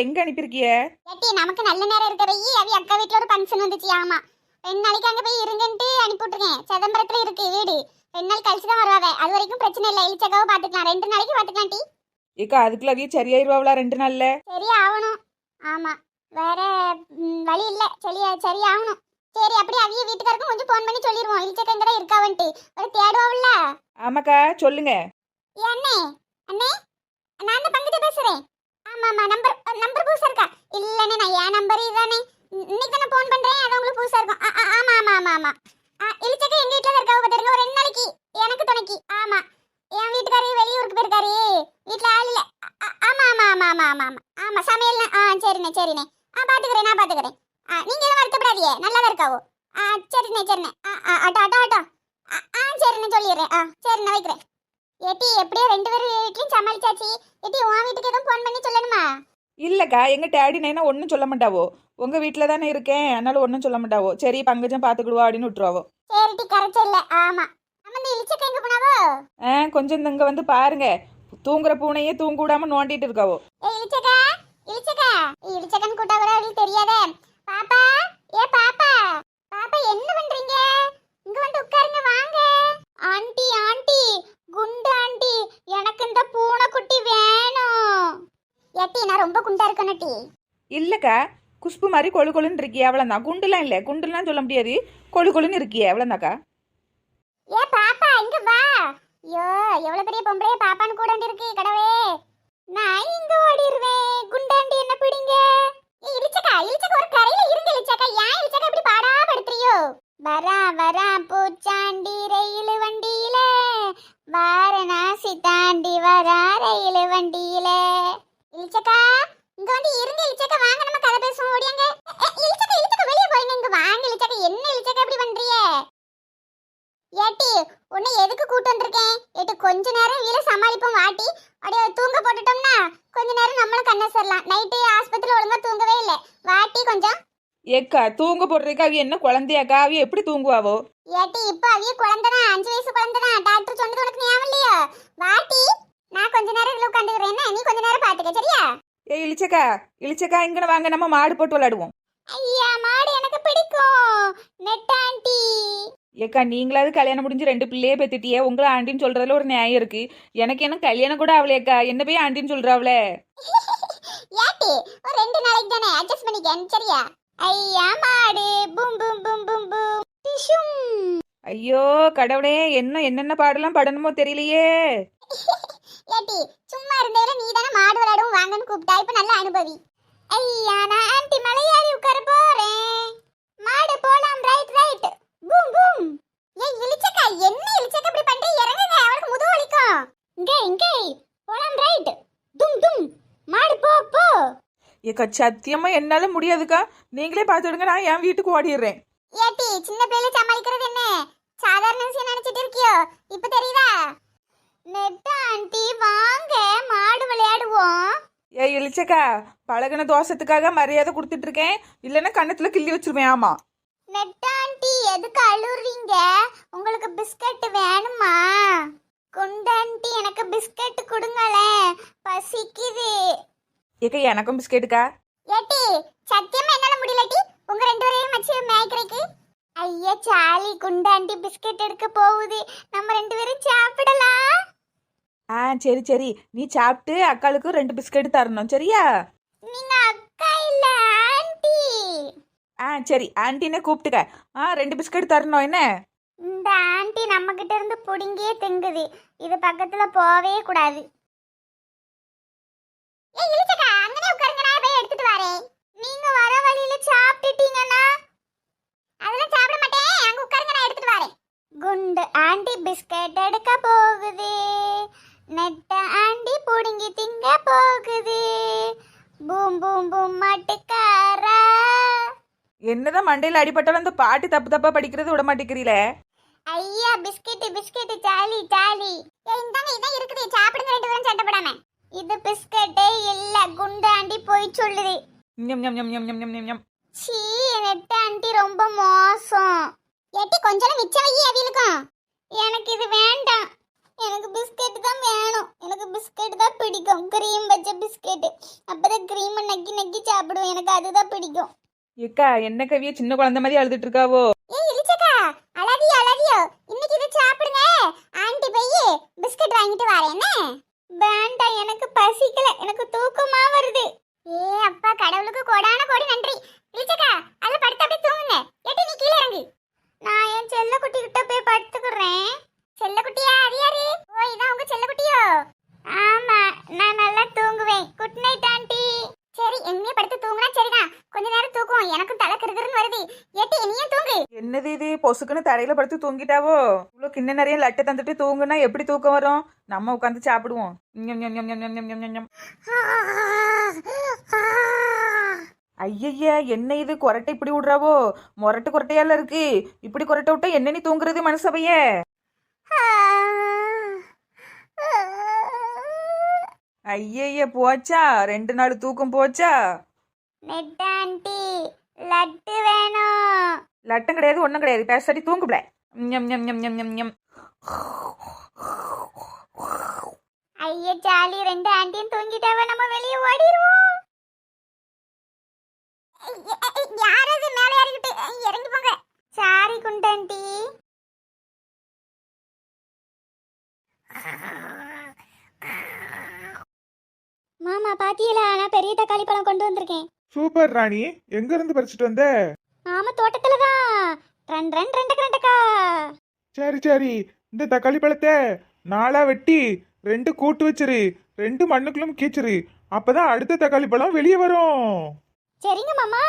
எங்க அனுப்பியிருக்கிய? ஏட்டி நமக்கு நல்ல நேரம் இருக்க போய் அவி அக்கா வீட்ல ஒரு ஃபங்க்ஷன் வந்துச்சு ஆமா. ரெண்டு நாளைக்கு அங்க போய் இருங்கன்ட்டு அனுப்பி விட்டுருக்கேன் சிதம்பரத்துல இருக்கு வீடு. ரெண்டு நாள் கழிச்சு தான் வருவாவே. அது வரைக்கும் பிரச்சனை இல்லை. இழிச்சக்காவை பாத்துக்கலாம். ரெண்டு நாளைக்கு பாத்துக்கலாம் டி. இக்க அதுக்குள்ள அவிய சரியாயிருவாங்களா ரெண்டு நாள்ல? சரி ஆகணும். ஆமா. வேற வழி இல்ல. சரி சரி ஆகணும். சரி அப்படியே அவிய வீட்டுக்காருக்கும் கொஞ்சம் ஃபோன் பண்ணி சொல்லிடுவோம் இழிச்சக்கங்கடா இருக்காவன்ட்டு. ஒரு தேடுவாவில்ல? ஆமாக்கா சொல்லுங்க. ஏ அண்ணே. அண்ணே நான் தான் பங்கிட்ட பேசுறேன். ஆமா நம்பர் நம்பர் புதுசா இருக்கா? இல்லண்ணே நான் என் நம்பர் இதானே இ- இன்னைக்கு தானே ஃபோன் பண்றேன் அது உங்களுக்கு புதுசா இருக்கும். ஆமா ஆமா ஆமா ஆமா. ஆ, இழிச்சக்க எங்க வீட்ல தான் இருக்காவ பாத்துருங்க ஒரு ரெண்டு நாளைக்கு. எனக்கு துணைக்கு. ஆமா. என் வீட்டுக்காரரு வெளியூருக்கு போயிருக்காரு. வீட்ல ஆள் இல்ல. ஆமா ஆமா ஆமா ஆமா ஆமா ஆமா. ஆமா சமையல் ஆ சரிண்ணே சரிண்ணே. ஆ பாத்துக்கிறேன் நான் பாத்துக்கிறேன். ஆ நீங்க எதுவும் வருத்தப்படாதீங்க. நல்லா தான் இருக்காவோ. ஆ சரிண்ணே சரிண்ணே. ஆ ஆ ஆட்டோ ஆட்டோ ஆட்டோ. ஆ ஆ சரிண்ணே சொல்லிடுறேன். ஆ சரிண்ணே வைக்கிறேன். ஏட்டி எப்படியோ ரெண்டு பேரும் வீட்லயும் சமாளிச்சாச்சு. ஏட்டி உன் வீட்டுக்கு எதுவும் ஃபோன் பண்ணி சொல்லணுமா? இல்லக்கா எங்க டேடி நைனா ஒன்றும் சொல்ல மாட்டாவோ. உங்க வீட்டில் தானே இருக்கேன் அதனால ஒன்றும் சொல்ல மாட்டாவோ. சரி பங்கஜம் பார்த்துக்கிடுவா அப்படின்னு விட்டுருவாவோ. சரிட்டி கரைச்சல் இல்ல. ஆமா. நம்ம இந்த இழிச்சக்க எங்க போனாவோ? ஆ கொஞ்சம் இங்க வந்து பாருங்க. தூங்குற பூனையே தூங்க விடாம நோண்டிட்டு இருக்காவோ. ஏ இழிச்சக்கா இழிச்சக்கா. இழிச்சக்கன் கூட்டா கூட அவளுக்கு தெரியாதே. பாப்பா ஏ பாப்பா. பாப்பா என்ன பண்றீங்க? இங்க வந்து உட்காருங்க வாங்க. ஆண்டி ஆண்டி குண்டு ஆண்டி எனக்கு இந்த பூனைக்குட்டி வேணும். ஏட்டி நான் ரொம்ப குண்டா இருக்கணும் டி இல்லக்கா குஷ்பு மாதிரி கொழு கொழுன்னு இருக்கியே அவ்வளோதான் குண்டுலாம் இல்லை குண்டுலாம் சொல்ல முடியாது. கொழு கொழுன்னு இருக்கியே அவ்வளோதாக்கா ஏ பாப்பா இங்க வா. ஐயோ எவ்வளவு பெரிய பொம்பளைய பாப்பான்னு கூட இருக்கு கடவே நான் இங்க ஓடிடுவேன் குண்டாண்டி என்ன பிடிங்க? ஏய், இளிச்சக்கா இளிச்சக்கா ஒரு கரையில இருங்க இளிச்சக்கா. ஏன் இளிச்சக்கா இப்படி பாடா படுத்துறியோ? வரா வரா பூச்சாண்டி ரயில் வண்டியில. வாரணாசி தாண்டி வரா ரயில் வண்டியில. இளிச்சக்கா இங்க வந்து இருங்க இளிச்சக்கா வாங்க நம்ம கதை பேசுவோம். ஓடியாங்க. ஏ, ஏ, வெளியே போயிங்க இங்க வாங்க இளிச்சக்கா என்ன இளிச்சக்கா இப்படி பண்றிய ஏட்டி உன்னை எதுக்கு கூட்டு வந்திருக்கேன்? ஏட்டி கொஞ்ச நேரம் வீல சமாளிப்போம் வாட்டி. அப்படியே தூங்க போட்டுட்டோம்னா கொஞ்ச நேரம் நம்மளும் கண்ணசரலாம் நைட்டு ஆஸ்பத்திரியில் ஒழுங்கா தூங்கவே இல்லை. வாட்டி கொஞ்சம் ஏக்கா தூங்க போடுறதுக்கு அவிய என்ன குழந்தையாக்கா? அவிய எப்படி தூங்குவாவோ? ஏட்டி இப்போ அவிய குழந்தைனா அஞ்சு வயசு குழந்தைனா டாக்டர் சொன்னது உனக்கு ஞாபகம் இல்லையோ? வாட்டி நான் கொஞ்ச நேரம் இதில் உட்காந்துக்கிறேன். நீ கொஞ்ச நேரம் பார்த்துக்க சரியா? ஏ இழிச்சக்கா இழிச்சக்கா இங்கன வாங்க. நம்ம மாடு போட்டு விளையாடுவோம். ஐயா மாடு எனக்கு பிடிக்கும். நெட் ஆண்டி. ஏக்கா நீங்களாவது கல்யாணம் முடிஞ்சு ரெண்டு பிள்ளையே பெத்துட்டியே. உங்களை ஆண்டின்னு சொல்றதுல ஒரு நியாயம் இருக்கு. எனக்கு என்ன கல்யாணம் கூட அவளேக்கா என்ன போய் ஆண்டின்னு சொல்றாவளே ஏட்டி ஒரு ரெண்டு நாளைக்கு தானே? அட்ஜஸ்ட் பண்ணிக்க சரியா? ஐயா மாடு பூம் பூம் பூம் பூம் பூம். டிஷும். ஐயோ கடவுளே என்ன என்னென்ன பாடலாம் படணுமோ தெரியலையே. ஏட்டி சும்மா இருந்ததுல நீ தானே மாடு விளையாடும் வாங்கன்னு கூப்பிட்டா இப்ப நல்லா அனுபவி. ஐயா நான் ஆண்டி மலையாரி உட்கார போறேன். மாடு போலாம் ரைட் ரைட் பூம் பூம். ஏய் இளிச்சக்கா என்ன இளிச்சக்கா இப்படி பண்ற? இறங்குங்க அவளுக்கு முதுகு வலிக்கும். இங்க இங்க. போலாம் ரைட் தும் தும். மாடு போ போ. ஏக்கா சத்தியமா என்னால முடியாதுக்கா. நீங்களே பார்த்துடுங்க நான் என் வீட்டுக்கு ஓடிடுறேன். ஏட்டி சின்ன பிள்ளைல சமாளிக்கிறது என்ன? சாதாரண விஷயம் நினைச்சிட்டு இருக்கியோ? இப்ப தெரியுதா? நெட்ட ஆண்டி வாங்க மாடு விளையாடுவோம். ஏ இழிச்சக்கா பழகின தோசத்துக்காக மரியாதை கொடுத்துட்டு இருக்கேன் இல்லைன்னா கண்ணத்துல கிள்ளி வச்சிருவேன் ஆமா. நெட்ட ஆண்டி எதுக்கு அழுறீங்க உங்களுக்கு பிஸ்கட் வேணுமா குண்டாண்டி எனக்கு பிஸ்கட் கொடுங்களேன் பசிக்குது ஏக்கா எனக்கும் பிஸ்கெட்டுக்கா? ஏட்டி சத்தியமா என்னால முடியலட்டி. உங்க ரெண்டு பேரையும் வச்சு மேய்க்கிறதுக்கு. ஐயா சாலி குண்டாண்டி பிஸ்கட் எடுக்க போகுது. நம்ம ரெண்டு பேரும் சாப்பிடலாம். ஆ சரி சரி. நீ சாப்பிட்டு அக்காளுக்கு ரெண்டு பிஸ்கெட் தரணும் சரியா? நீங்க அக்கா இல்ல ஆண்டி. ஆ சரி. ஆன்ட்டினே கூப்பிட்டுக்க. ஆ ரெண்டு பிஸ்கெட் தரணும் என்ன? இந்த ஆண்டி நம்ம கிட்ட இருந்து புடுங்கியே திங்குது. இது பக்கத்துல போவே கூடாது. ஏய் இழுச்சக்கா அங்கனே உட்காருங்க. நான் போய் எடுத்துட்டு வரேன். நீங்க வர வழியில சாப்பிட்டுட்டீங்கன்னா அதெல்லாம் சாப்பிட மாட்டேன். அங்க உட்காருங்க. நான் எடுத்துட்டு வரேன். குண்டு ஆண்டி பிஸ்கட் எடுக்க போகுது. நெட்ட ஆண்டி புடுங்கி திங்க போகுது. பூம் பூம் பூம் மாட்டுக்காரா. என்னதான் மண்டையில் அடிபட்டாலும் அந்த பாட்டு தப்பு தப்பா படிக்கிறது விட மாட்டேங்கிறீல ஐயா பிஸ்கெட் பிஸ்கெட் ஜாலி ஜாலி. ஏய் இந்தாங்க இதான் இருக்குது. சாப்பிடுங்க ரெண்டு பேரும் சண்டை போடாம. இது பிஸ்கட்டே இல்ல குண்டாண்டி போய் சொல்லுது. ஞம் ஞம் ஞம் ஞம் ஞம் ஞம் ஞம் ஞம். சீ நெட்ட ஆண்டி ரொம்ப மோசம். ஏட்டி கொஞ்சம் மிச்சம் வை அவியலுக்கும். எனக்கு இது வேண்டாம். எனக்கு பிஸ்கட் தான் வேணும். எனக்கு பிஸ்கட் தான் பிடிக்கும். க்ரீம் வச்ச பிஸ்கட். அப்பதான் க்ரீம் நக்கி நக்கி சாப்பிடுவேன். எனக்கு அதுதான் பிடிக்கும். ஏக்கா என்ன கவிய சின்ன குழந்தை மாதிரி அழுதுட்டு இருக்காவோ ஏய் இலிச்சக்கா அழகியோ அழகியோ இன்னைக்கு இதை சாப்பிடுங்க. ஆண்டி போய் பிஸ்கட் வாங்கிட்டு வரேன் என்ன? வேண்டாம் எனக்கு பசிக்கல. எனக்கு தூக்கமா வருது. ஏ அப்பா கடவுளுக்கு கோடான கோடி நன்றி. இலிச்சக்கா அத படுத்து அப்படியே தூங்குங்க. ஏட்டி நீ கீழே இறங்கு. நான் என் செல்ல குட்டி கிட்ட போய் படுத்துக்கிறேன். செல்ல குட்டியா அது யாரு? ஓ இதான் உங்க செல்ல குட்டியோ ஆமா நான் நல்லா தூங்குவேன். குட் நைட் ஆண்டி சரி எங்கேயே படுத்து தூங்குனா சரிதான். கொஞ்ச நேரம் தூக்குவோம். எனக்கும் தலை கிருகிருன்னு வருது. ஏட்டி நீயும் தூங்கு. என்னது இது? பொசுக்குன்னு தரையில படுத்து தூங்கிட்டாவோ? இவ்வளோ கிண்ண நிறைய லட்டை தந்துட்டு தூங்குனா எப்படி தூக்கம் வரும்? நம்ம உட்காந்து சாப்பிடுவோம். ஞம் ஞம் ஞம் ஞம் ஞம் ஞம் ஞம் ஞம். ஐயய்ய என்ன இது? கொரட்டை இப்படி விடுறாவோ? மொரட்டு கொரட்டையால இருக்கு. இப்படி கொரட்டை விட்டா என்ன நீ தூங்குறது மனசபைய ஐயய்ய போச்சா? ரெண்டு நாள் தூக்கம் போச்சா? நெட்டாண்டி லட்டு வேணும். லட்டம் கிடையாது ஒன்றும் கிடையாது. பேசாடி தூங்குப்ல ஞம் ஞம் ஞம் ஞம் ஞம் ஞம். ஐயா ஜாலி. ரெண்டு ஆண்டியும் தூங்கிட்டாவ நம்ம வெளியே ஓடிடுவோம் யாராவது மேலே இறங்கிட்டு இறங்கி போங்க. சாரி குண்டாண்டி மாமா பாத்தியலா நான் பெரிய தக்காளி பழம் கொண்டு வந்திருக்கேன். சூப்பர் ராணி. எங்க இருந்து பறிச்சிட்டு வந்த? ஆமா தோட்டத்துல தான் ரெண்டு ரெண்டு ரெண்டு ரெண்டுக்கா சரி சரி. இந்த தக்காளி பழத்தை நாளா வெட்டி ரெண்டு கூட்டு வச்சிரு. ரெண்டு மண்ணுக்குள்ளும் கீச்சிரு. அப்பதான் அடுத்த தக்காளி பழம் வெளியே வரும். சரிங்க மாமா.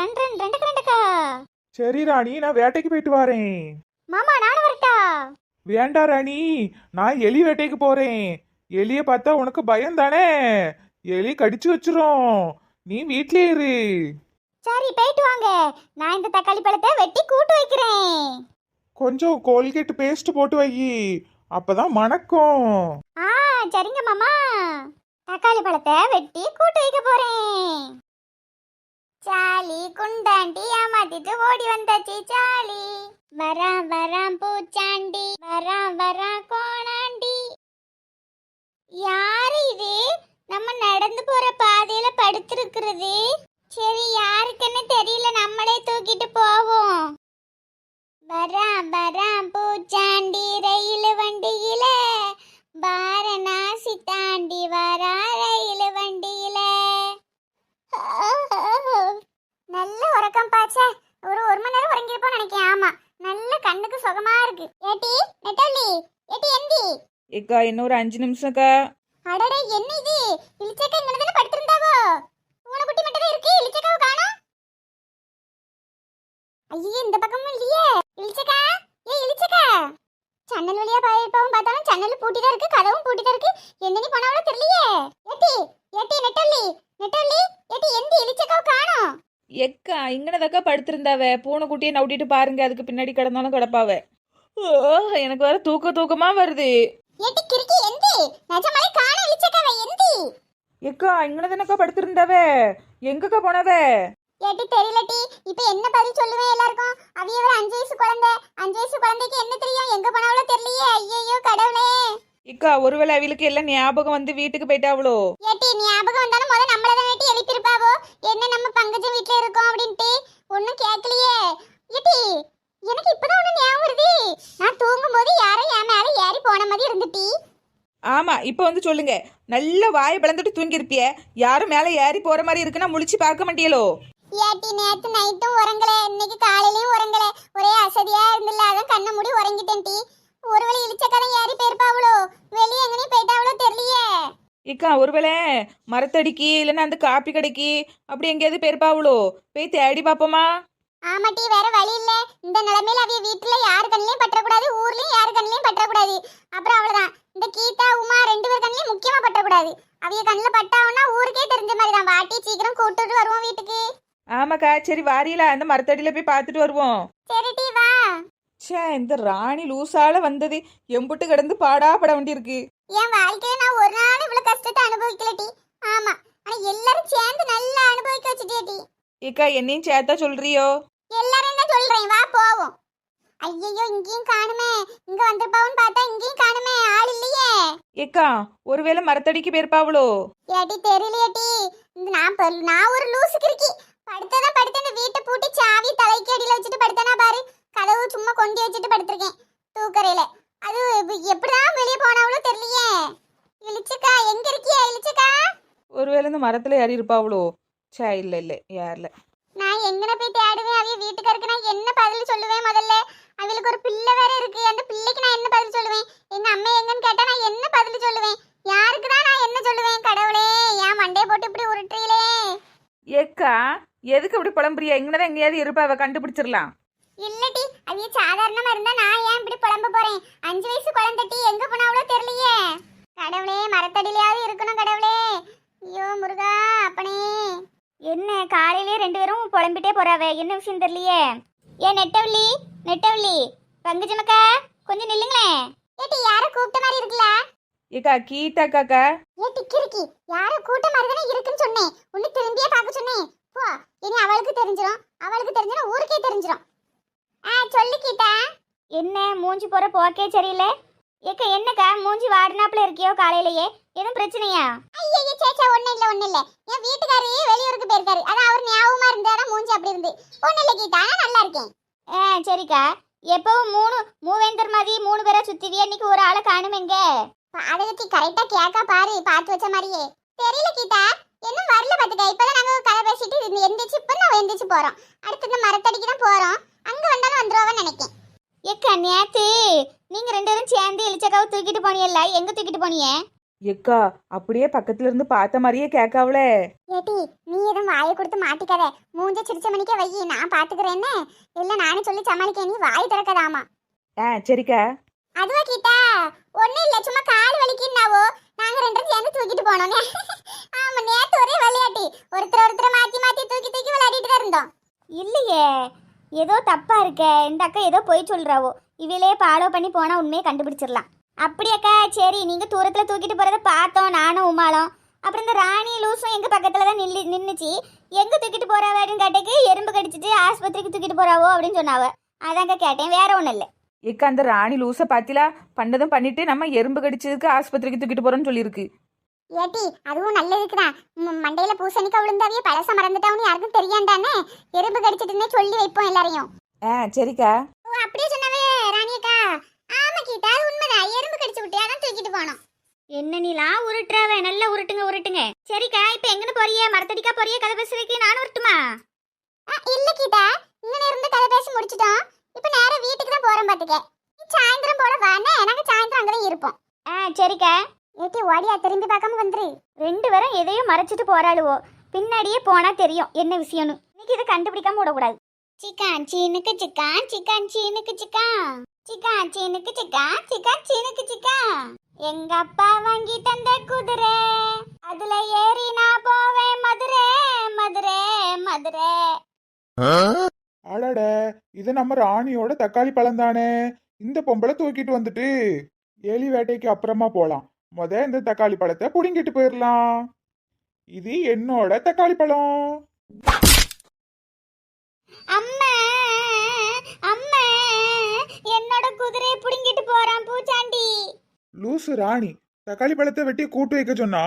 ரெண்டு ரெண்டு ரெண்டுக்கு ரெண்டுக்கா சரி ராணி. நான் வேட்டைக்கு போயிட்டு வரேன். மாமா நானும் வரட்டா. வேண்டாம் ராணி. நான் எலி வேட்டைக்கு போறேன். எலிய பார்த்தா உனக்கு பயம் தானே எலி கடிச்சு வச்சிரும். நீ வீட்லயே இரு. சரி போயிட்டு வாங்க. நான் இந்த தக்காளி பழத்தை வெட்டி கூட்டு வைக்கிறேன். கொஞ்சம் கோல்கேட் பேஸ்ட் போட்டு வை. அப்பதான் மணக்கும். ஆ சரிங்க மாமா. தக்காளி பழத்தை வெட்டி கூட்டு வைக்க போறேன். சாலி குண்டாண்டி ஏமாத்திட்டு ஓடி வந்தாச்சு சாலி. வரான் வரான் பூச்சாண்டி. வரான் வரான் கோணாண்டி. யாரு இது? நம்ம நடந்து போற பாதையில படுத்திருக்கிறது. சரி யாருக்குன்னு தெரியல நம்மளே தூக்கிட்டு போவோம். வரா வரா பூச்சாண்டி ரயில் வண்டியில. வாரணாசி தாண்டி வரா ரயில் வண்டியில. நல்ல உறக்கம் பாச்சே. ஒரு ஒரு மணி நேரம் உறங்கிருப்போம் நினைக்கிறேன். ஆமா நல்ல கண்ணுக்கு சுகமா இருக்கு. ஏட்டி நெட்டல்லி ஏட்டி எந்தி. ஏக்கா இன்னும் ஒரு அஞ்சு நிமிஷம்க்கா அடடே என்ன இது? இளிச்சக்கா இங்க தானே படுத்திருந்தாவோ? பூனைக்குட்டி மட்டும் தான் இருக்கு இளிச்சக்காவை காணோம். ஐயே இந்த பக்கமும் இல்லையே. இளிச்சக்கா ஏ இளிச்சக்கா. ஜன்னல் வழியா பாயப்பாவும் பார்த்தாலும் ஜன்னல் பூட்டி தான் இருக்கு கதவும் பூட்டி தான் இருக்கு. எந்த நீ போனாவளோ தெரியலையே. ஏட்டி ஏட்டி நெட்டல்லி நெட்டல்லி ஏட்டி எந்த இளிச்சக்காவை காணோம்? எக்கா இங்கனதாக்கா படுத்திருந்தாவ. பூனைக்குட்டியை நவுட்டிட்டு பாருங்க அதுக்கு பின்னாடி கிடந்தாலும் கிடப்பாவ. ஓ எனக்கு வேற தூக்க தூக்கமா வருது. ஏட்டி கிறுக்கி எந்தி நிஜமாலே காணோம் இளிச்சக்காவை எந்தி எக்கா இங்கனதானக்கா படுத்திருந்தாவ? எங்கக்கா போனவ? ஏட்டி தெரியலட்டி இப்ப என்ன பதில் சொல்லுவேன் எல்லாருக்கும்? அவிய ஒரு அஞ்சு வயசு குழந்தை. அஞ்சு வயசு குழந்தைக்கு என்ன தெரியும்? எங்க போனாவளோ தெரியலையே. ஐயோ கடவுளே. இக்கா ஒருவேளை அவளுக்கு எல்லாம் ஞாபகம் வந்து வீட்டுக்கு போயிட்டாவளோ? ஏட்டி ஞாபகம் வந்தாலும் முத நம்மள தான் ஏட்டி எழுப்பியிருப்பாவோ? என்ன நம்ம பங்கஜம் வீட்ல இருக்கோம் அப்படின்ட்டு? ஒன்னும் கேட்கலையே ஏட்டி எனக்கு இப்பதான் ஒண்ணு ஞாபகம் வருது. நான் தூங்கும்போது யாரோ என் மேல ஏறி போன மாதிரி இருந்துட்டி. ஆமா இப்போ வந்து சொல்லுங்க. நல்ல வாயை பிளந்துட்டு தூங்கிருப்பிய யாரும் மேலே ஏறி போற மாதிரி இருக்குன்னா முழிச்சு பார்க்க மாட்டியலோ? ஏட்டி நேத்து நைட்டும் உறங்கல. இன்னைக்கு காலையிலயும் உறங்கல. ஒரே அசதியா இருந்தில்ல அதான் கண்ணை மூடி உறங்கிட்டேன் டி. ஒருவேளை இழிச்சக்கதான் ஏறி போயிருப்பாவளோ வெளியே எங்கனையும் போயிட்டாவளோ தெரியலையே. இக்கா ஒருவேளை மரத்தடிக்கு இல்லைன்னா அந்த காப்பி கடைக்கு அப்படி எங்கேயாவது போயிருப்பாவளோ போய் தேடி பார்ப்போமா? ஆமாட்டி வேற வழி இல்ல. இந்த நிலைமையில அவிய வீட்டுல யாரு கண்ணிலையும் பற்றக்கூடாது ஊர்லயும் யாரு கண்ணிலையும் பற்றக்கூடாது. அப்புறம் அவ்வளவுதான் இந்த கீதா உமா ரெண்டு பேர் கண்ணிலையும் முக்கியமா பற்றக்கூடாது. அவிய கண்ணுல பட்டாவுன்னா ஊருக்கே தெரிஞ்ச மாதிரி தான் வாட்டி சீக்கிரம் கூட்டிட்டு வருவோம் வீட்டுக்கு. ஆமாக்கா சரி வாரியலா அந்த மரத்தடியில போய் பார்த்துட்டு வருவோம். சரி டி வா. ச்சே இந்த ராணி லூசால வந்தது. எம்புட்டு கிடந்து பாடா பட வேண்டியிருக்கு. என் வாழ்க்கையில நான் ஒரு நாள் இவ்வளவு கஷ்டத்தை அனுபவிக்கலடி ஆமா ஆனா எல்லாரும் சேர்ந்து நல்லா அனுபவிக்க வச்சுட்டேடி ஏக்கா என்னையும் சேர்த்தா சொல்றியோ? எல்லாரும் தான் சொல்றேன் வா போவோம். ஐயையோ இங்கேயும் காணுமே. இங்க வந்திருப்பாவுன்னு பார்த்தா இங்கேயும் காணுமே. ஆள் இல்லையே. ஏக்கா ஒருவேளை மரத்தடிக்கு போயிருப்பாவளோ? ஏட்டி தெரியலையேட்டி இந்த நான் பல்- நான் ஒரு லூசுக்கு இருக்கி படுத்ததான் படுத்த இந்த வீட்டை பூட்டி சாவி தலைக்கு அடியில வச்சுட்டு படுத்தனா பாரு. கதவு சும்மா கொண்டு வச்சுட்டு படுத்திருக்கேன். தூக்கறையில. அது இப்ப எப்படிதான் வெளியே போனாவளோ தெரியலையே. இழிச்சக்கா எங்க இருக்கியா இழிச்சக்கா ஒருவேளை இந்த மரத்துல ஏறி இருப்பாவளோ? சே இல்ல இல்ல ஏறல நான் எங்கன போய் தேடுவேன்? அவிய வீட்டுக்காருக்கு நான் என்ன பதில் சொல்லுவேன் முதல்ல? அவளுக்கு ஒரு பிள்ளை வேற இருக்கு. அந்த பிள்ளைக்கு நான் என்ன பதில் சொல்லுவேன்? எங்க அம்மா எங்கன்னு கேட்டா நான் என்ன பதில் சொல்லுவேன்? யாருக்கு தான் நான் என்ன சொல்லுவேன் கடவுளே? ஏன் மண்டைய போட்டு இப்படி உருட்டுறீங்களே? ஏக்கா எதுக்கு இப்படி புலம்புறியா? இங்கதான் எங்கேயாவது இருப்பாவ கண்டுபிடிச்சிடலாம். இல்லடி அவிய சாதாரணமா இருந்தா நான் ஏன் இப்படி புலம்ப போறேன்? அஞ்சு வயசு குழந்தைட்டி எங்க போனாவளோ தெரியலையே. கடவுளே மரத்தடியிலயாவது இருக்கணும் கடவுளே. ஐயோ முருகா அப்பனே. என்ன காலையிலே ரெண்டு பேரும் புலம்பிட்டே போறாவ? என்ன விஷயம் தெரியலையே? ஏ நெட்டவள்ளி நெட்டவள்ளி பங்குஜமக்கா கொஞ்சம் நில்லுங்களேன் ஏட்டி யார கூப்பிட்ட மாதிரி இருக்குல்ல? ஏக்கா கீதாக்காக்கா. ஏ டிக்கிருக்கி யார கூட்ட மாதிரி தானே இருக்குன்னு சொன்னேன். உன்னை திரும்பியே பார்க்க சொன்னேன். போ இனி அவளுக்கு தெரிஞ்சிடும் அவளுக்கு தெரிஞ்சிடும் ஊருக்கே தெரிஞ்சிடும் ஆ சொல்லு கீதா. என்ன மூஞ்சி போற போக்கே சரியில்லை. ஏக்க என்னக்கா மூஞ்சி வாடினாப்புல இருக்கியோ காலையிலேயே? எதுவும் பிரச்சனையா? ஐயோ சேச்சா ஒண்ணு இல்ல ஒண்ணு இல்ல. என் வீட்டுக்காரி வெளியூருக்கு போயிருக்காரு. அதான் அவர் ஞாபகமா இருந்தாதான் மூஞ்சி அப்படி இருந்து. ஒண்ணு இல்ல கீதா நான் நல்லா இருக்கேன். ஆ சரிக்கா. எப்பவும் மூணு மூவேந்தர் மாதிரி மூணு பேரா சுத்திவியா? இன்னைக்கு ஒரு ஆளை காணுமெங்க பாதகத்தி கரெக்டா கேக்கா பாரு பார்த்து வச்ச மாதிரியே. தெரியல கீதா இன்னும் வரல பாத்துக்க இப்பதான் நாங்க கதை பேசிட்டு இருந்து எந்திரிச்சு இப்ப நான் எந்திரிச்சு போறோம். அடுத்து இந்த மரத்தடிக்கு தான் போறோம். அங்க வந்தாலும் வந்துருவான்னு நினைக்கேன். ஏக்கா நேத்து நீங்க ரெண்டு பேரும் சேர்ந்து இளிச்சக்காவை தூக்கிட்டு போனீங்கல்ல எங்க தூக்கிட்டு போனீங்க? ஏக்கா அப்படியே பக்கத்துல இருந்து பார்த்த மாதிரியே கேட்காவளே. ஏட்டி நீ எதுவும் வாயை கொடுத்து மாட்டிக்காத. மூஞ்ச சிரிச்ச மணிக்கே வை நான் பாத்துக்கிறேன்னு இல்ல நானே சொல்லி சமாளிக்க நீ வாய் திறக்கதாமா. ஆ சரிக்கா. அதுவா கீதா ஒண்ணும் இல்ல சும்மா கால் வலிக்குன்னாவோ நாங்க ரெண்டு சேர்ந்து தூக்கிட்டு போனோம் ஆமா நேத்து ஒரே விளையாட்டி ஒருத்தர் ஒருத்தர் மாத்தி மாத்தி தூக்கி தூக்கி விளையாடிட்டு தான் இருந்தோம். இல்லையே ஏதோ தப்பா இருக்க. இந்த அக்கா ஏதோ போய் சொல்றாவோ. இவளே ஃபாலோ பண்ணி போனா உண்மையை கண்டுபிடிச்சிடலாம். அப்படியாக்கா சரி நீங்க தூரத்துல தூக்கிட்டு போறத பார்த்தோம் நானும் உமாலும் அப்புறம் இந்த ராணி லூசும் எங்க பக்கத்துல தான் நில்லு நின்னுச்சு. எங்க தூக்கிட்டு அப்படின்னு கேட்டக்கு எறும்பு கடிச்சிட்டு ஆஸ்பத்திரிக்கு தூக்கிட்டு போறாவோ அப்படின்னு சொன்னாவ. அதாங்க கேட்டேன் வேற ஒண்ணும் இல்ல. ஏக்கா அந்த ராணி லூச பாத்திலா? பண்ணதும் பண்ணிட்டு நம்ம எறும்பு கடிச்சதுக்கு ஆஸ்பத்திரிக்கு தூக்கிட்டு போறோம்னு சொல்லியிருக்கு. ஏட்டி அதுவும் நல்லதுக்கு தான் மண்டையில பூசணிக்கா விழுந்தாவே பழச மறந்துட்டாவும் யாருக்கும் தெரியாண்டானே? எறும்பு கடிச்சிட்டுன்னே சொல்லி வைப்போம் எல்லாரையும். ஆ சரிக்கா ஓ அப்படியே சொன்னவே ராணியக்கா ஆமா கீதா அது உண்மைதான் எறும்பு கடிச்சு விட்டு அதான் தூக்கிட்டு போனோம் என்ன நீலாம் உருட்டுறாவ? நல்லா உருட்டுங்க உருட்டுங்க. சரிக்கா இப்போ எங்கன்னு போறிய? மரத்தடிக்கா போறிய? கதை பேசுறதுக்கு நானும் உருட்டுமா? இல்ல கீதா. இங்க இருந்து கதை பேசி முடிச்சிட்டோம். இப்போ நேரா வீட்டுக்கு தான் போறோம் பாத்துக்க. நீ சாயந்தரம் போல வானே நாங்க சாயந்தரம் அங்கதான் இருப்போம். ஆ சரிக்கா. ஏட்டி ஓடியா? திரும்பி பார்க்காம வந்துரு. ரெண்டு பேரும் எதையும் மறைச்சிட்டு போராளுவோ பின்னாடியே போனா தெரியும் என்ன விஷயம்னு. இன்னைக்கு இதை கண்டுபிடிக்காம விடக்கூடாது. சிக்கான் சீனுக்கு சிக்கான் சிக்கான் சீனுக்கு சிக்கான். சிக்கான் சீனுக்கு சிக்கான் சிக்கான் சீனுக்கு சிக்கான். எங்க அப்பா வாங்கி தந்த குதிரை? அதுல ஏறி நான் போவேன் மதுரை மதுரை. மதுரை அடட இது நம்ம ராணியோட தக்காளி பழம் தானே. இந்த பொம்பளை தூக்கிட்டு வந்துட்டு எலி வேட்டைக்கு அப்புறமா போலாம். முத இந்த தக்காளி பழத்தை புடுங்கிட்டு போயிடலாம் இது என்னோட தக்காளி பழம். அம்மா அம்மா என்னோட குதிரையை புடுங்கிட்டு போறான் பூச்சாண்டி. லூசு ராணி. தக்காளி பழத்தை வெட்டி கூட்டு வைக்க சொன்னா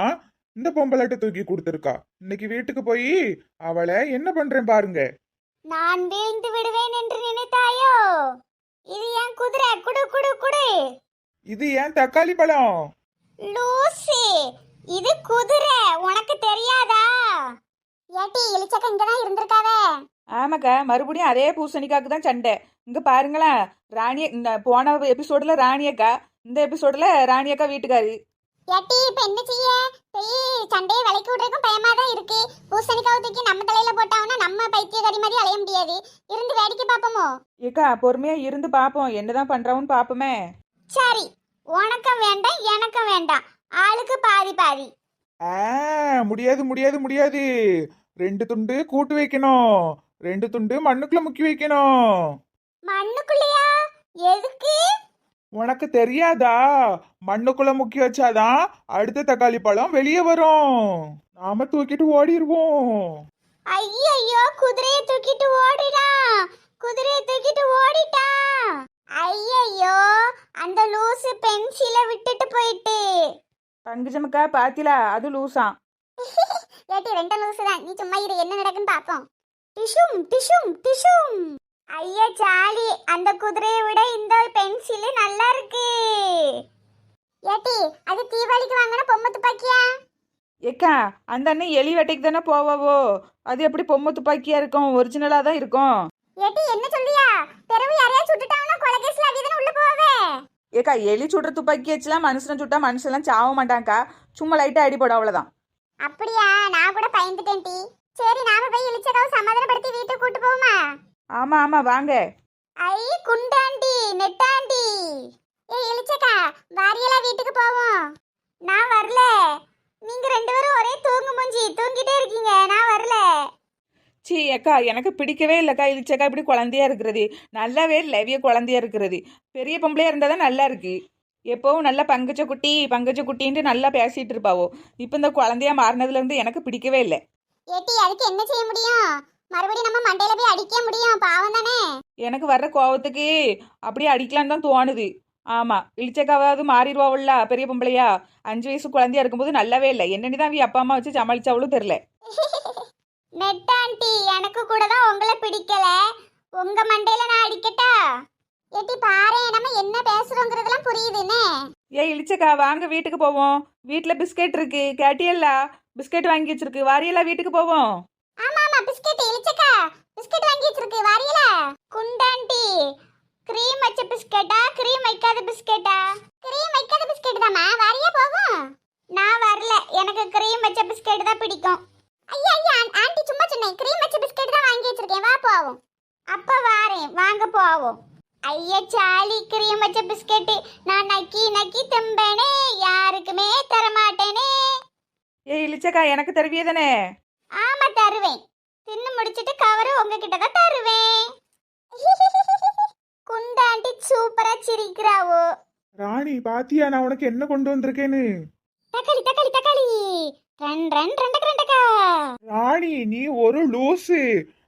இந்த பொம்பளைட்ட தூக்கி கொடுத்துருக்கா. இன்னைக்கு வீட்டுக்கு போய் அவளை என்ன பண்றேன் பாருங்க. நான் வீழ்ந்து விடுவேன் என்று நினைத்தாயோ? இது என் குதிரை. குடு குடு குடு. இது ஏன் தக்காளி பழம்? லூசி இது குதிரை. உனக்கு தெரியாதா? ஏட்டி எலிச்சக்க இங்க தான் இருந்திருக்காவே? ஆமாக்கா மறுபடியும் அதே பூசணிக்காக்கு தான் சண்டை. இங்க பாருங்களேன் ராணிய இந்த போன எபிசோட்ல ராணியக்கா இந்த எபிசோட்ல ராணியக்கா வீட்டுக்காரு. ஏட்டி இப்ப என்ன செய்ய? போய் சண்டையை விலைக்கு விடுறதுக்கும் பயமா தான் இருக்கு. பூசணிக்காவை தூக்கி நம்ம தலையில போட்டாங்கன்னா நம்ம பைத்தியக்காரி மாதிரி அலைய முடியாது. இருந்து வேடிக்கை பார்ப்போமோ? ஏக்கா பொறுமையா இருந்து பாப்போம் என்னதான் பண்றவன்னு பாப்போமே சரி உனக்கும் வேண்டாம் எனக்கும் வேண்டாம். ஆளுக்கு பாதி பாதி. ஆ முடியாது முடியாது முடியாது. ரெண்டு துண்டு கூட்டு வைக்கணும். ரெண்டு துண்டு மண்ணுக்குள்ள முக்கி வைக்கணும். மண்ணுக்குள்ளயா? எதுக்கு? உனக்கு தெரியாதா? மண்ணுக்குள்ள முக்கி வச்சாதான் அடுத்த தக்காளி பழம் வெளியே வரும். நாம தூக்கிட்டு ஓடிடுவோம் ஐயோ குதிரையை தூக்கிட்டு ஓடிட்டான் குதிரையை தூக்கிட்டு ஓடிட்டான் ஐயோ அந்த லூசு பென்சில விட்டுட்டு போயிட்டு. பங்குஜமக்கா பாத்திலா அது லூசாம் ஏட்டி ரெண்டு லூசு தான் நீ சும்மா இரு என்ன நடக்குன்னு பாப்போம். டிஷும் டிஷும் டிஷும். ஐயா ஜாலி. அந்த குதிரையை விட இந்த பென்சில் நல்லா இருக்கு. ஏட்டி அது தீபாவளிக்கு வாங்கின பொம்மை துப்பாக்கியா? ஏக்கா அந்த அண்ணன் எலி வேட்டைக்கு தானே போவாவோ? அது எப்படி பொம்மை துப்பாக்கியா இருக்கும்? ஒரிஜினலா தான் இருக்கும். ஏட்டி என்ன சொல்லியா பிறகு யாரையா சுட்டுட்டாங்கன்னா கொலை கேஸ்ல அதிதானே உள்ள போவே? ஏக்கா எலி சுடுற துப்பாக்கி வச்சுலாம் மனுஷனை சுட்டா மனுஷன்லாம் சாவ மாட்டாங்க்கா சும்மா லைட்டா அடிபடும் அவ்வளவுதான். அப்படியா? நான் கூட பயந்துட்டேன் டி. சரி நாம போய் இளிச்சதாவை சமாதானப்படுத்தி வீட்டுக்கு கூட்டு போவோமா? ஆமா ஆமா வாங்க. ஐ குண்டாண்டி நெட்டாண்டி ஏய் இளிச்சக்கா வாரியலா வீட்டுக்கு போவோம். நான் வரல. நீங்க ரெண்டு பேரும் ஒரே தூங்கு மூஞ்சி தூங்கிட்டே இருக்கீங்க நான் வரல. சீ அக்கா எனக்கு பிடிக்கவே இல்லைக்கா இழிச்சக்கா இப்படி குழந்தையா இருக்கிறது. நல்லாவே லெவிய குழந்தையா இருக்கிறது. பெரிய பொம்பளையா இருந்தால் தான் நல்லா இருக்கு. எப்பவும் நல்லா பங்கச்ச குட்டி பங்கச்ச குட்டின்ட்டு நல்லா பேசிட்டு இருப்பாவோ. இப்போ இந்த குழந்தையா மாறினதுல இருந்து எனக்கு பிடிக்கவே இல்லை. ஏட்டி அதுக்கு என்ன செய்ய முடியும்? மறுபடியும் நம்ம மண்டையில போய் அடிக்க முடியும்? பாவம் தானே எனக்கு வர்ற கோவத்துக்கு அப்படியே அடிக்கலான்னு தான் தோணுது. ஆமாம் இழிச்சக்காவது மாறிடுவாவுல்ல பெரிய பொம்பளையா. அஞ்சு வயசு குழந்தையா இருக்கும்போது நல்லாவே இல்லை. என்னன்னு தான் அவ அப்பா அம்மா வச்சு சமாளிச்சாவளும் தெரில நெட்டாண்டி எனக்கு கூட தான் உங்களை பிடிக்கல. உங்க மண்டையில நான் அடிக்கட்டா? ஏட்டி பாரு நம்ம என்ன பேசுறோங்கிறதெல்லாம் புரியுதுன்னு. ஏ இழிச்சக்கா வாங்க வீட்டுக்கு போவோம். வீட்டில் பிஸ்கெட் இருக்கு. கேட்டியல்ல? பிஸ்கெட் வாங்கி வச்சிருக்கு. வாரியெல்லாம் வீட்டுக்கு போவோம். ஆமா ஆமா பிஸ்கெட் இளிச்சக்கா பிஸ்கெட் வாங்கி வச்சிருக்கு வாரியல? குண்டாண்டி கிரீம் வச்ச பிஸ்கெட்டா? கிரீம் வைக்காத பிஸ்கெட்டா? கிரீம் வைக்காத பிஸ்கெட் தாமா வாரியா போவோம் நான் வரல எனக்கு கிரீம் வச்ச பிஸ்கெட் தான் பிடிக்கும். ஐயா ஐயா ஆண்டி சும்மா சொன்னேன் கிரீம் வச்ச பிஸ்கெட் தான் வாங்கி வச்சிருக்கேன் வா போவோம். அப்ப வாரேன் வாங்க போவோம். ஐயா சாலி கிரீம் வச்ச பிஸ்கெட் நான் நக்கி நக்கி திம்பேனே யாருக்குமே தர மாட்டேனே ஏ இழிச்சக்கா எனக்கு தருவியே தானே ஆமா தருவேன். தின்னு முடிச்சிட்டு கவரு உங்ககிட்ட தான் தருவேன். குண்டாண்டி சூப்பரா சிரிக்கிறாவோ. ராணி பாத்தியா நான் உனக்கு என்ன கொண்டு வந்திருக்கேன்னு? தக்காளி தக்காளி தக்காளி. ரன் ரன் ரெண்டக்கு ரெண்டக்கா ராணி நீ ஒரு லூசு.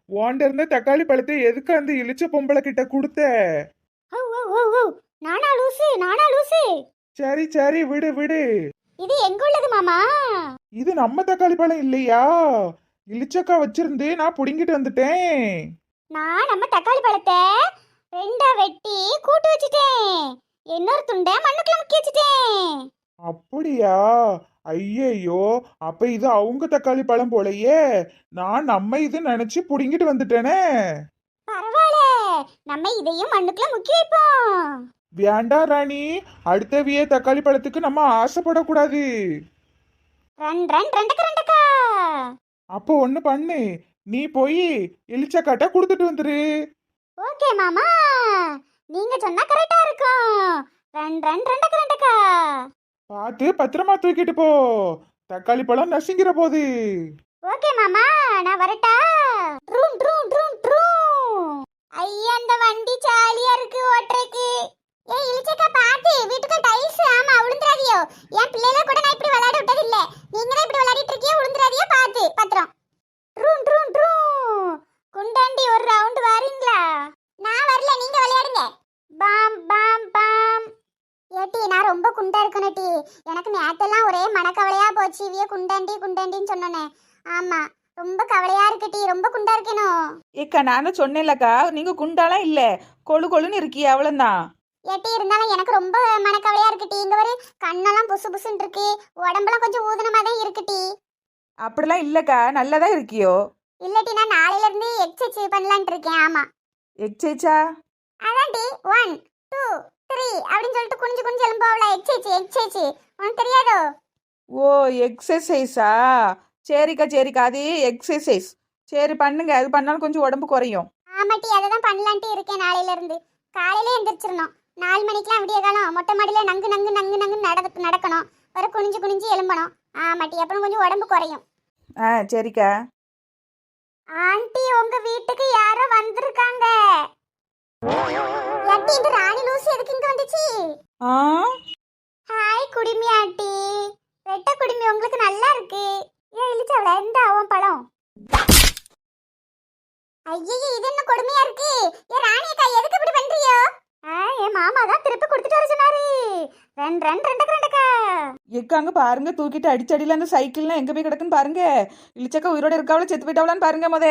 ஓண்ட இருந்த தக்காளி பழத்தை எதுக்கு அந்த இளிச்ச பொம்பளை கிட்ட கொடுத்த? நானா லூசு? நானா லூசு? சரி சரி விடு விடு. இது எங்க உள்ளது மாமா? இது நம்ம தக்காளி பழம் இல்லையா? இளிச்சக்கா வச்சிருந்து நான் புடுங்கிட்டு வந்துட்டேன். நான் நம்ம தக்காளி பழத்தை ரெண்டா வெட்டி கூட்டு வச்சுட்டேன். இன்னொரு துண்டை மண்ணுக்குள்ள முக்கி வச்சுட்டேன். அப்படியா? ஐயையோ அப்ப இது அவங்க தக்காளி பழம் போலயே. நான் நம்ம இது நினைச்சு புடுங்கிட்டு வந்துட்டேனே. பரவாயில்ல. நம்ம இதையும் மண்ணுக்குள்ள முக்கி வைப்போம். வேண்டாம் ராணி. அடுத்தவிய தக்காளி பழத்துக்கு நம்ம ஆசைப்படக்கூடாது. ரன் ரன் ரெண்டக்கு ரெண்டக்கா. அப்போ ஒண்ணு பண்ணு. நீ போய் இளிச்சக்காட்ட கொடுத்துட்டு வந்துரு. ஓகே மாமா. நீங்க சொன்னா கரெக்டா இருக்கும். ரன் ரன் ரெண்டக்கு ரெண்டக்கா பார்த்து பத்திரமா தூக்கிட்டு போ. தக்காளி பழம் நசுங்கிற போது. ஓகே மாமா. நான் வரட்டா. ட்ரூம் ட்ரூம் ட்ரூம் ட்ரூம். ஐயா அந்த வண்டி ஜாலியா இருக்கு ஓட்டுறதுக்கு. ஏய் இளிச்சக்கா பாத்து வீட்டுக்கு டைல்ஸ் ஆமா விழுந்துறாதியோ என் பிள்ளைல கூட நான் இப்படி விளையாட விட்டது இல்ல. நீங்க தான் இப்படி விளையாடிட்டு இருக்கீங்க விழுந்துறாதியோ பாத்து பத்திரம் ட்ரூம் ட்ரூம் ட்ரூம். குண்டாண்டி ஒரு ரவுண்ட் வரீங்களா? நான் வரல நீங்க விளையாடுங்க. பாம் பாம் பாம். ஏட்டி நான் ரொம்ப குண்டா இருக்கணும் டி. எனக்கு நேத்தெல்லாம் ஒரே மனக்கவலையா போச்சு. இவிய குண்டாண்டி குண்டாண்டின்னு சொன்னனே ஆமா ரொம்ப கவலையா இருக்கு டி. ரொம்ப குண்டா இருக்கணும். ஏக்கா நானும் சொன்னேன்லக்கா நீங்க குண்டாலாம் இல்லை. கொழு கொழுன்னு இருக்கியே அவ்வளவுதான். ஏட்டி இருந்தாலும் எனக்கு ரொம்ப மனக்கவலையா இருக்கு டி. இங்க ஒரு கண்ணெல்லாம் புசு புசுன்னு இருக்கு. உடம்பெல்லாம் கொஞ்சம் ஊதுனமா தான் இருக்கு டி. அப்படிலாம் இல்லைக்கா நல்லா தான் இருக்கியோ இல்லட்டி நான் நாளையில இருந்து எக்ஸசைஸ் பண்ணலான்ட்டு இருக்கேன். ஆமா. எக்ஸைச்சா அதான் டி. ஒன் டூ த்ரீ அப்படின்னு சொல்லிட்டு குனிஞ்சு குனிஞ்சு எலும்போவல எக்ஸசைஸ் எக்ஸசைஸ் உனக்கு தெரியாதோ? ஓ எக்ஸசைஸா சரிக்கா சரிக்கா. அது எக்ஸசைஸ் சரி பண்ணுங்க. அது பண்ணாலும் கொஞ்சம் உடம்பு குறையும். ஆமாட்டி அதை தான் பண்ணலான்ட்டு இருக்கேன் நாளையில இருந்து. காலையில எந்திரிச்சிடணும் நாலு மணிக்கெல்லாம் விடிய காலம். மொட்டை மாடியில நங்கு நங்கு நங்கு நங்கு நட நடக்கணும். வர குனிஞ்சு குனிஞ்சு எலும்பணும் ஆமாட்டி அப்புறம் கொஞ்சம் உடம்பு குறையும். ஆ சரிக்கா. ஆண்டி உங்க வீட்டுக்கு யாரோ வந்திருக்காங்க. எட்டி இந்த ராணி லூசு எதுக்கு இங்க வந்துச்சு? ஆ? ஹாய் குடிமி ஆண்டி. வெட்ட குடிமி உங்களுக்கு நல்லா இருக்கு. ஏன் இழிச்சவள எந்த அவன் பழம். ஐயே இது என்ன கொடுமையா இருக்கு? ஏ ராணி அக்கா எதுக்கு இப்படி பண்றியோ? ஆ என் மாமா தான் திருப்பி கொடுத்துட்டு வர சொன்னாரு. ரெண்டு ரெண்டு ரெண்டுக்கு ரெண்டுக்கா. எக்கா அங்க பாருங்க தூக்கிட்டு அடிச்சடியில அந்த சைக்கிள்லாம் எங்க போய் கிடக்குன்னு பாருங்க. இளிச்சக்கா உயிரோட இருக்காவளோ செத்து போயிட்டாவளான்னு பாருங்க முத.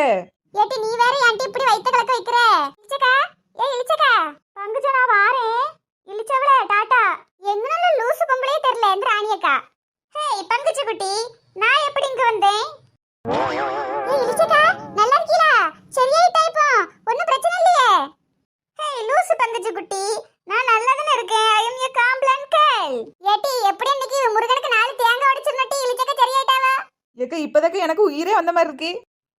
ஏட்டி நீ வேற ஆண்டி இப்படி வைத்த கலக்க வைக்கிற? இழிச்சக்கா ஏ இழிச்சக்கா பங்குச்ச நான் வாரேன் இழிச்சவள டாடா. எங்கனால லூசு பொம்பளையே தெரியல எந்த ராணி அக்கா ஹேய் பங்குச்ச குட்டி நான் எப்படி இங்க வந்தேன்? ஏய் இழிச்சக்கா நல்லா இருக்கீங்களா சரியாயிட்டா இப்போ ஒண்ணும் பிரச்சனை லூசு பங்குச்ச குட்டி. நான் நல்லா தானே இருக்கேன் I am you Complan girl ஏட்டி எப்படி இன்னைக்கு முருகனுக்கு நாலு தேங்காய் உடைச்சிருந்தட்டி இழிச்சக்கா சரியாயிட்டாவா? எக்கா இப்பதாக்க எனக்கு உயிரே வந்த மாதிரி இருக்கு.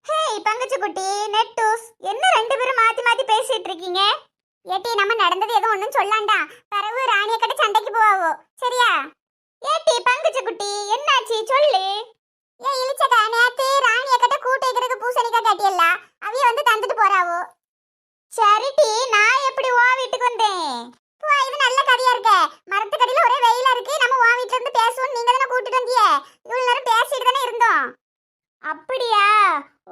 ஹேய் பங்கச்சு குட்டி நெட்டூஸ் என்ன ரெண்டு பேரும் மாத்தி மாத்தி பேசிட்டு இருக்கீங்க? ஏட்டி நம்ம நடந்தது எதுவும் ஒண்ணும் சொல்லாண்டா. பரவு ராணிய கிட்ட சண்டைக்கு போவாவோ. சரியா? ஏட்டி பங்கச்சு குட்டி என்னாச்சு? சொல்லு. ஏ இழிச்சக்கா நேத்து ராணிய கிட்ட கூட்டு வைக்கிறதுக்கு பூசணிக்கா கட்டியல்ல? அவிய வந்து தந்துட்டு போறாவோ? சரிட்டி நான் எப்படி ஓ வீட்டுக்கு வந்தேன்? போ, இது நல்ல கதையா இருக்க. மரத்துக்கடியில ஒரே வெயிலா இருக்கு. நம்ம ஓ வீட்ல இருந்து பேசுவோம் நீங்க தானே கூட்டிட்டு வந்தீங்க? இவ்வளவு நேரம் பேசிட்டு தானே இருந்தோம். அப்படியா?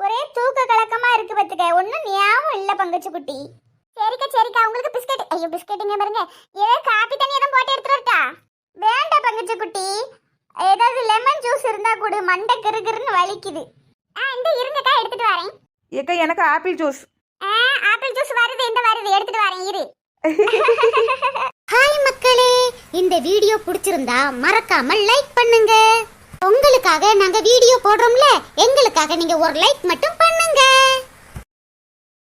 ஒரே தூக்க கலக்கமா இருக்கு பத்துக்க ஒண்ணும் ஞாபகம் இல்ல பங்கச்சு குட்டி. சரிக்கா சரிக்கா. உங்களுக்கு பிஸ்கட் ஐயோ பிஸ்கட்டுங்க பாருங்க. ஏதோ காப்பி தண்ணி எதுவும் போட்டு எடுத்துட்டு வரட்டா? வேண்டாம் பங்கச்சு குட்டி. ஏதாவது லெமன் ஜூஸ் இருந்தா கொடு. மண்டை கிருகிருன்னு வலிக்குது. ஆ இந்த இருங்கக்கா எடுத்துட்டு வரேன். ஏக்கா எனக்கு ஆப்பிள் ஜூஸ் வருது எடுத்துட்டு வரேன் இரு. ஹாய் மக்களே இந்த வீடியோ பிடிச்சிருந்தா மறக்காம லைக் பண்ணுங்க. உங்களுக்காக நாங்க வீடியோ போடுறோம்ல எங்களுக்காக நீங்க ஒரு லைக் மட்டும்